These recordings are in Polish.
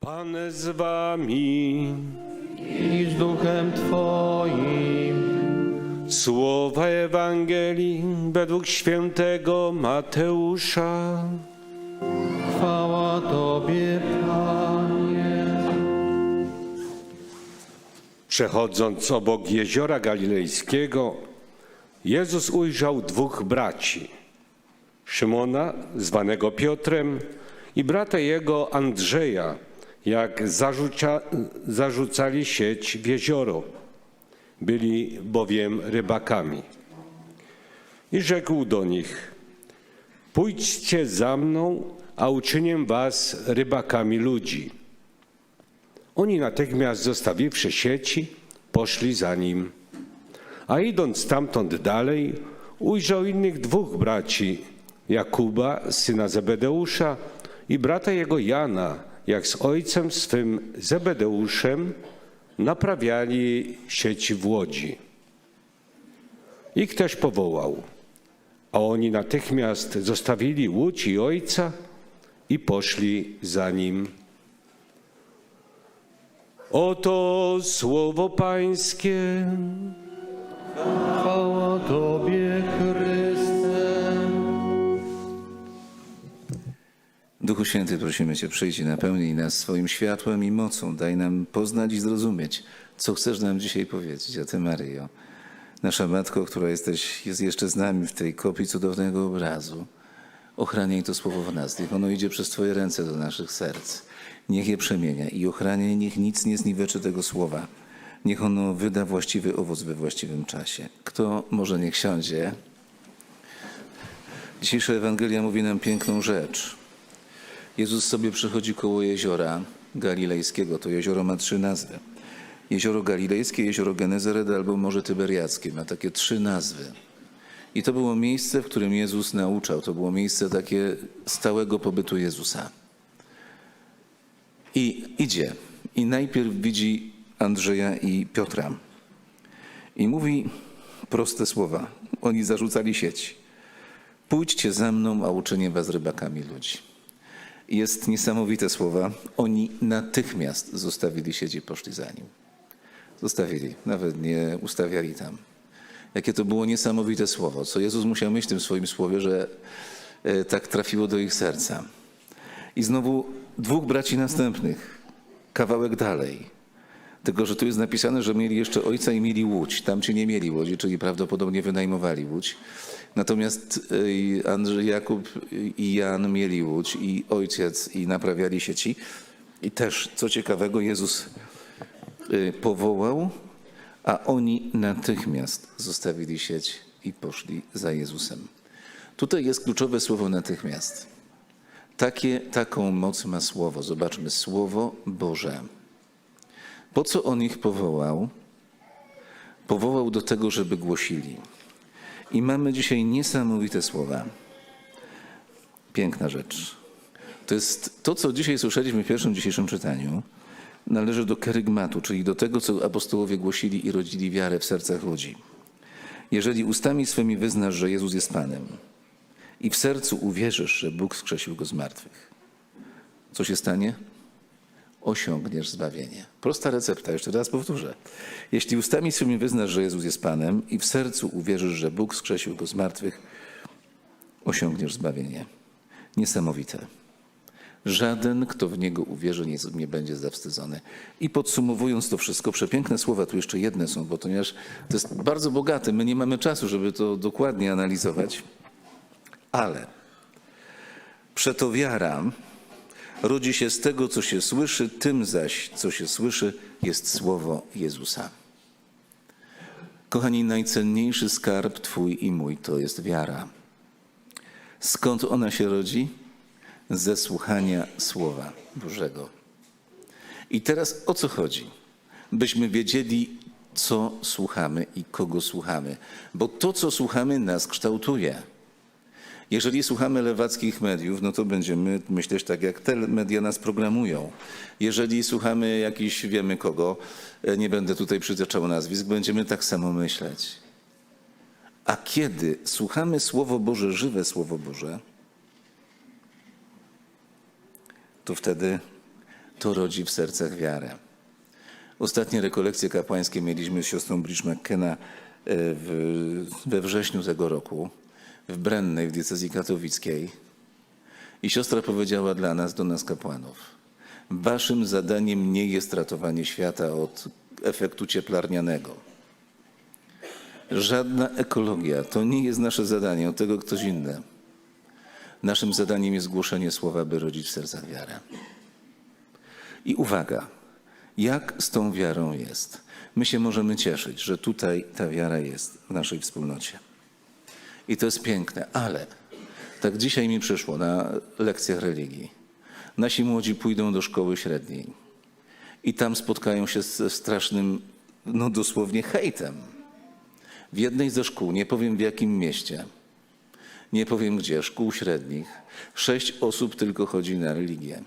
Pan z wami. i z duchem Twoim. Słowa Ewangelii według świętego Mateusza. Chwała Tobie, Panie. Przechodząc obok jeziora galilejskiego, Jezus ujrzał dwóch braci: Szymona, zwanego Piotrem, i brata jego Andrzeja, jak zarzucali sieć w jezioro. Byli bowiem rybakami. I rzekł do nich: Pójdźcie za mną, a uczynię was rybakami ludzi. Oni natychmiast zostawiwszy sieci, poszli za nim. A idąc stamtąd dalej, ujrzał innych dwóch braci, Jakuba, syna Zebedeusza i brata jego Jana, jak z ojcem swym Zebedeuszem naprawiali sieci w łodzi. Ich też powołał, a oni natychmiast zostawili łódź i ojca i poszli za nim. Oto słowo Pańskie. Chwała Duchu Święty, prosimy Cię, przyjdź i napełnij nas swoim światłem i mocą. Daj nam poznać i zrozumieć, co chcesz nam dzisiaj powiedzieć. A Ty, Maryjo, nasza Matko, która jesteś, jest jeszcze z nami w tej kopii cudownego obrazu, ochraniaj to słowo w nas. Niech ono idzie przez Twoje ręce do naszych serc. Niech je przemienia i ochraniaj, niech nic nie zniweczy tego słowa. Niech ono wyda właściwy owoc we właściwym czasie. Kto może niech siądzie? Dzisiejsza Ewangelia mówi nam piękną rzecz. Jezus sobie przychodzi koło jeziora galilejskiego. To jezioro ma trzy nazwy. Jezioro Galilejskie, Jezioro Genezaret albo Morze Tyberiackie. Ma takie trzy nazwy. I to było miejsce, w którym Jezus nauczał. To było miejsce takie stałego pobytu Jezusa. I idzie. I najpierw widzi Andrzeja i Piotra. I mówi proste słowa. Oni zarzucali sieć. Pójdźcie za mną, a uczynię was rybakami ludzi. Jest niesamowite słowa. Oni natychmiast zostawili sieć i poszli za nim. Zostawili, nawet nie ustawiali tam. Jakie to było niesamowite słowo, co Jezus musiał mieć w tym swoim słowie, że e, tak trafiło do ich serca. I znowu dwóch braci następnych, kawałek dalej. Tylko, że tu jest napisane, że mieli jeszcze ojca i mieli łódź. Tam ci nie mieli łodzi, czyli prawdopodobnie wynajmowali łódź. Natomiast y, Andrzej, Jakub i Jan mieli łódź i ojciec i naprawiali sieci. I też, co ciekawego, Jezus y, powołał, a oni natychmiast zostawili sieć i poszli za Jezusem. Tutaj jest kluczowe słowo natychmiast. Takie, taką moc ma słowo. Zobaczmy, słowo Boże. Po co on ich powołał? Powołał do tego, żeby głosili. I mamy dzisiaj niesamowite słowa. Piękna rzecz. To jest to, co dzisiaj słyszeliśmy w pierwszym dzisiejszym czytaniu, należy do kerygmatu, czyli do tego, co apostołowie głosili i rodzili wiarę w sercach ludzi. Jeżeli ustami swymi wyznasz, że Jezus jest Panem i w sercu uwierzysz, że Bóg skrzesił Go z martwych, co się stanie? Osiągniesz zbawienie. Prosta recepta, jeszcze raz powtórzę. Jeśli ustami swymi wyznasz, że Jezus jest Panem i w sercu uwierzysz, że Bóg skrzesił Go z martwych, osiągniesz zbawienie. Niesamowite. Żaden, kto w Niego uwierzy, nie, będzie zawstydzony. I podsumowując to wszystko, przepiękne słowa, tu jeszcze jedne są, bo ponieważ to jest bardzo bogate, my nie mamy czasu, żeby to dokładnie analizować, ale przeto wiara rodzi się z tego, co się słyszy, tym zaś, co się słyszy, jest słowo Jezusa. Kochani, najcenniejszy skarb Twój i mój to jest wiara. Skąd ona się rodzi? Ze słuchania Słowa Bożego. I teraz o co chodzi? Byśmy wiedzieli, co słuchamy i kogo słuchamy, bo to, co słuchamy, nas kształtuje. Jeżeli słuchamy lewackich mediów, no to będziemy myśleć tak, jak te media nas programują. Jeżeli słuchamy jakiś, wiemy kogo, e, nie będę tutaj przytaczał nazwisk, będziemy tak samo myśleć. A kiedy słuchamy Słowo Boże, żywe Słowo Boże, to wtedy to rodzi w sercach wiarę. Ostatnie rekolekcje kapłańskie mieliśmy z siostrą Bridge McKenna e, we wrześniu tego roku w Brennej w diecezji katowickiej. I siostra powiedziała dla nas, do nas kapłanów, waszym zadaniem nie jest ratowanie świata od efektu cieplarnianego. Żadna ekologia to nie jest nasze zadanie, od tego ktoś inny. Naszym zadaniem jest głoszenie słowa, by rodzić w sercach wiarę. I uwaga, jak z tą wiarą jest? My się możemy cieszyć, że tutaj ta wiara jest w naszej wspólnocie. I to jest piękne, ale tak dzisiaj mi przyszło na lekcjach religii. Nasi młodzi pójdą do szkoły średniej i tam spotkają się ze strasznym, no dosłownie hejtem. W jednej ze szkół, nie powiem w jakim mieście, nie powiem gdzie, szkół średnich, sześć osób tylko chodzi na religię.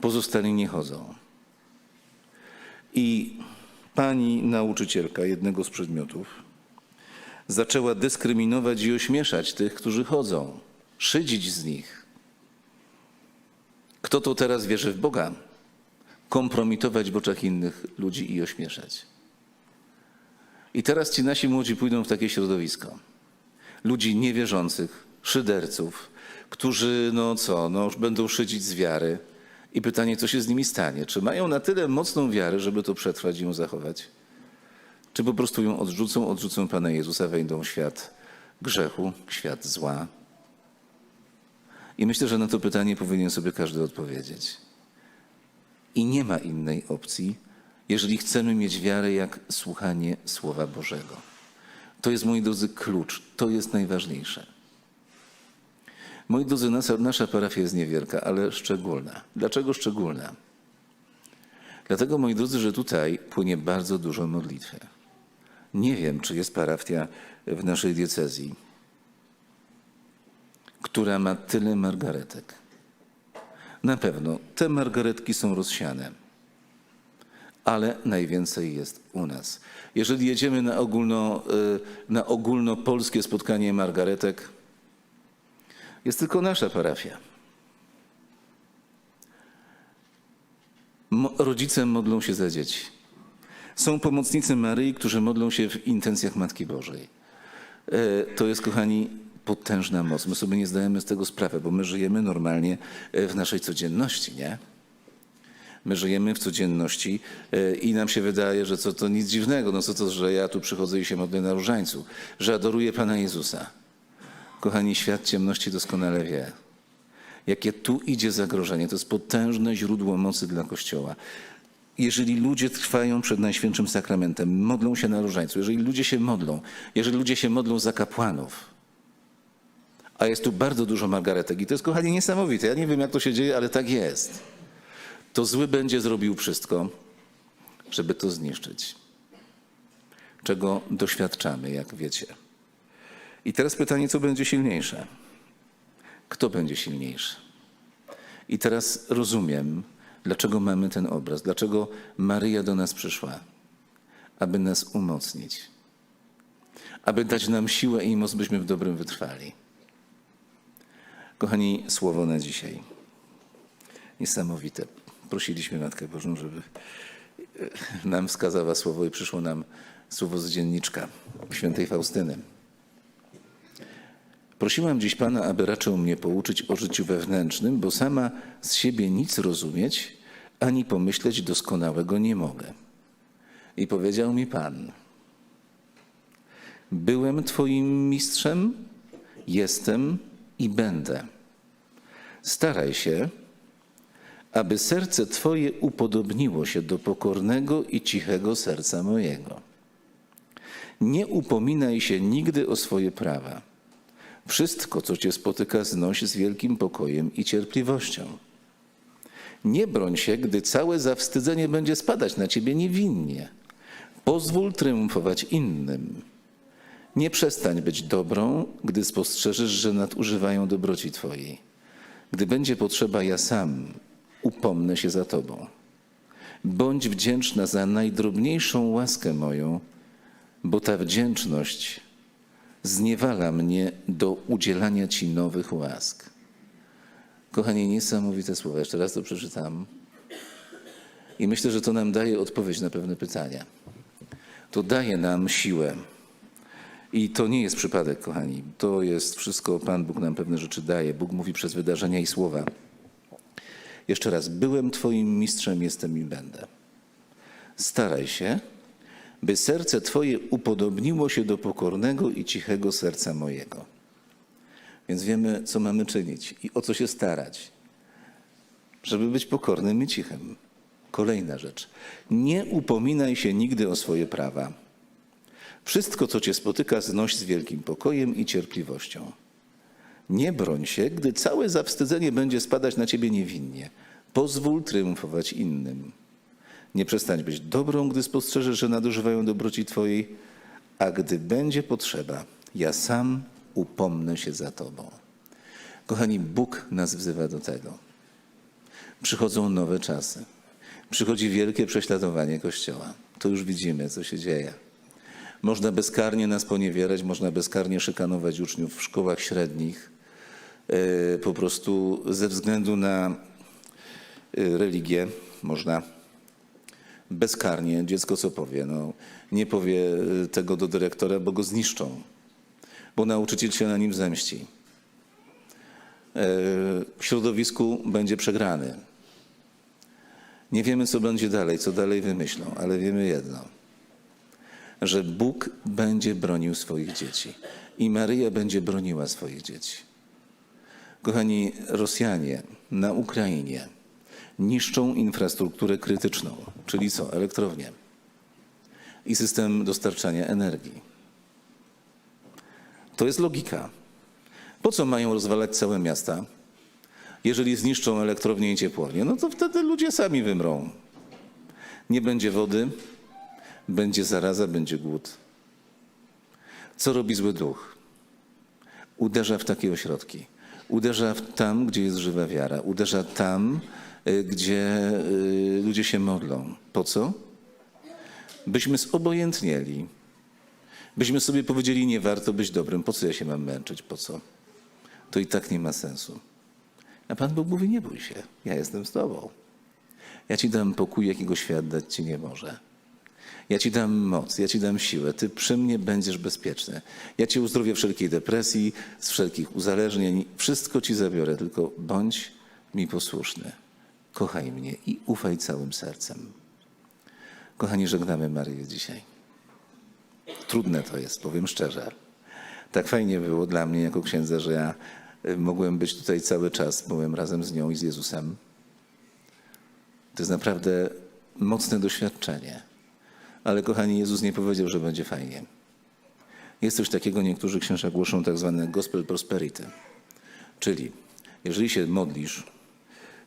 Pozostali nie chodzą. I pani nauczycielka jednego z przedmiotów zaczęła dyskryminować i ośmieszać tych, którzy chodzą, szydzić z nich. Kto to teraz wierzy w Boga? Kompromitować w oczach innych ludzi i ośmieszać. I teraz ci nasi młodzi pójdą w takie środowisko. Ludzi niewierzących, szyderców, którzy, no co, no będą szydzić z wiary. I pytanie, co się z nimi stanie? Czy mają na tyle mocną wiarę, żeby to przetrwać i ją zachować? Czy po prostu ją odrzucą, odrzucą Pana Jezusa, wejdą w świat grzechu, świat zła? I myślę, że na to pytanie powinien sobie każdy odpowiedzieć. I nie ma innej opcji, jeżeli chcemy mieć wiarę jak słuchanie Słowa Bożego. To jest, moi drodzy, klucz. To jest najważniejsze. Moi drodzy, nasza, nasza parafia jest niewielka, ale szczególna. Dlaczego szczególna? Dlatego, moi drodzy, że tutaj płynie bardzo dużo modlitwy. Nie wiem, czy jest parafia w naszej diecezji, która ma tyle margaretek. Na pewno te margaretki są rozsiane, ale najwięcej jest u nas. Jeżeli jedziemy na, ogólno, y, na ogólnopolskie spotkanie margaretek, jest tylko nasza parafia. Rodzice modlą się za dzieci. Są pomocnicy Maryi, którzy modlą się w intencjach Matki Bożej. E, To jest, kochani, potężna moc. My sobie nie zdajemy z tego sprawy, bo my żyjemy normalnie e, w naszej codzienności, nie? My żyjemy w codzienności e, i nam się wydaje, że co to nic dziwnego, no co to, że ja tu przychodzę i się modlę na różańcu, że adoruję Pana Jezusa. Kochani, świat ciemności doskonale wie, jakie tu idzie zagrożenie. To jest potężne źródło mocy dla Kościoła. Jeżeli ludzie trwają przed Najświętszym Sakramentem, modlą się na różańcu, jeżeli ludzie się modlą, jeżeli ludzie się modlą za kapłanów, a jest tu bardzo dużo margaretek i to jest, kochani, niesamowite. Ja nie wiem, jak to się dzieje, ale tak jest. To zły będzie zrobił wszystko, żeby to zniszczyć. Czego doświadczamy, jak wiecie. I teraz pytanie, co będzie silniejsze? Kto będzie silniejszy? I teraz rozumiem, dlaczego mamy ten obraz, dlaczego Maryja do nas przyszła, aby nas umocnić, aby dać nam siłę i moc, byśmy w dobrym wytrwali. Kochani, słowo na dzisiaj. Niesamowite. Prosiliśmy Matkę Bożą, żeby e, nam wskazała słowo i przyszło nam słowo z dzienniczka świętej Faustyny. Prosiłam dziś Pana, aby raczył mnie pouczyć o życiu wewnętrznym, bo sama z siebie nic rozumieć, ani pomyśleć doskonałego nie mogę. I powiedział mi Pan, byłem Twoim mistrzem, jestem i będę. Staraj się, aby serce Twoje upodobniło się do pokornego i cichego serca mojego. Nie upominaj się nigdy o swoje prawa. Wszystko, co cię spotyka, znoś z wielkim pokojem i cierpliwością. Nie broń się, gdy całe zawstydzenie będzie spadać na ciebie niewinnie. Pozwól triumfować innym. Nie przestań być dobrą, gdy spostrzeżesz, że nadużywają dobroci twojej. Gdy będzie potrzeba, ja sam upomnę się za tobą. Bądź wdzięczna za najdrobniejszą łaskę moją, bo ta wdzięczność zniewala mnie do udzielania Ci nowych łask. Kochani, niesamowite słowa. Jeszcze raz to przeczytam. I myślę, że to nam daje odpowiedź na pewne pytania. To daje nam siłę. I to nie jest przypadek, kochani. To jest wszystko, Pan Bóg nam pewne rzeczy daje. Bóg mówi przez wydarzenia i słowa. Jeszcze raz, byłem Twoim mistrzem, jestem i będę. Staraj się, by serce Twoje upodobniło się do pokornego i cichego serca mojego. Więc wiemy, co mamy czynić i o co się starać, żeby być pokornym i cichym. Kolejna rzecz. Nie upominaj się nigdy o swoje prawa. Wszystko, co cię spotyka, znoś z wielkim pokojem i cierpliwością. Nie broń się, gdy całe zawstydzenie będzie spadać na ciebie niewinnie. Pozwól triumfować innym. Nie przestań być dobrą, gdy spostrzeżesz, że nadużywają dobroci twojej, a gdy będzie potrzeba, ja sam upomnę się za tobą. Kochani, Bóg nas wzywa do tego. Przychodzą nowe czasy. Przychodzi wielkie prześladowanie Kościoła. To już widzimy, co się dzieje. Można bezkarnie nas poniewierać, można bezkarnie szykanować uczniów w szkołach średnich, e, po prostu ze względu na e, religię. Można bezkarnie, dziecko co powie? No, nie powie e, tego do dyrektora, bo go zniszczą, bo nauczyciel się na nim zemści. E, W środowisku będzie przegrany. Nie wiemy, co będzie dalej, co dalej wymyślą, ale wiemy jedno, że Bóg będzie bronił swoich dzieci i Maryja będzie broniła swoich dzieci. Kochani, Rosjanie na Ukrainie niszczą infrastrukturę krytyczną, czyli co? Elektrownie i system dostarczania energii. To jest logika. Po co mają rozwalać całe miasta? Jeżeli zniszczą elektrownię i ciepłownię, no to wtedy ludzie sami wymrą. Nie będzie wody, będzie zaraza, będzie głód. Co robi zły duch? Uderza w takie ośrodki. Uderza tam, gdzie jest żywa wiara. Uderza tam, y, gdzie y, ludzie się modlą. Po co? Byśmy zobojętnieli. Byśmy sobie powiedzieli, nie warto być dobrym. Po co ja się mam męczyć? Po co? To i tak nie ma sensu. A Pan Bóg mówi, nie bój się, ja jestem z Tobą. Ja Ci dam pokój, jakiego świat dać Ci nie może. Ja Ci dam moc, ja Ci dam siłę, Ty przy mnie będziesz bezpieczny. Ja Cię uzdrowię wszelkiej depresji, z wszelkich uzależnień, wszystko Ci zabiorę, tylko bądź mi posłuszny. Kochaj mnie i ufaj całym sercem. Kochani, żegnamy Maryję dzisiaj. Trudne to jest, powiem szczerze. Tak fajnie było dla mnie jako księdza, że ja y, mogłem być tutaj cały czas, byłem razem z nią i z Jezusem. To jest naprawdę mocne doświadczenie. Ale kochani, Jezus nie powiedział, że będzie fajnie. Jest coś takiego, niektórzy księża głoszą tak zwane gospel prosperity. Czyli jeżeli się modlisz,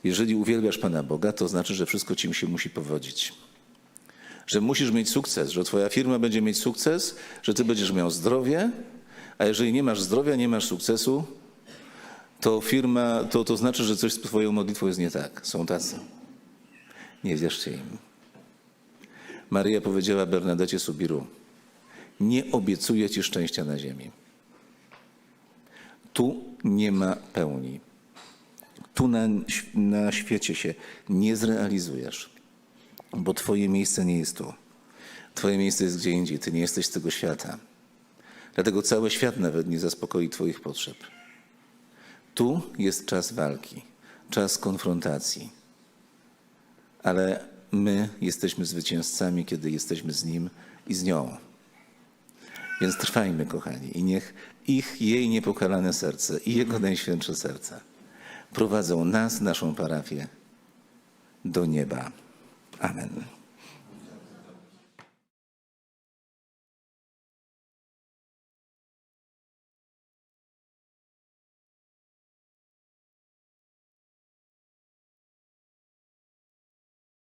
jeżeli uwielbiasz Pana Boga, to znaczy, że wszystko ci się musi powodzić. Że musisz mieć sukces, że twoja firma będzie mieć sukces, że ty będziesz miał zdrowie, a jeżeli nie masz zdrowia, nie masz sukcesu, to firma, to, to znaczy, że coś z twoją modlitwą jest nie tak. Są tacy. Nie wierzcie im. Maryja powiedziała Bernadecie Subiru, nie obiecuję ci szczęścia na ziemi. Tu nie ma pełni. Tu na, na świecie się nie zrealizujesz, bo twoje miejsce nie jest tu. Twoje miejsce jest gdzie indziej. Ty nie jesteś z tego świata. Dlatego cały świat nawet nie zaspokoi Twoich potrzeb. Tu jest czas walki, czas konfrontacji. Ale my jesteśmy zwycięzcami, kiedy jesteśmy z Nim i z nią. Więc trwajmy, kochani, i niech ich, jej niepokalane serce i Jego najświętsze serce prowadzą nas, naszą parafię, do nieba. Amen.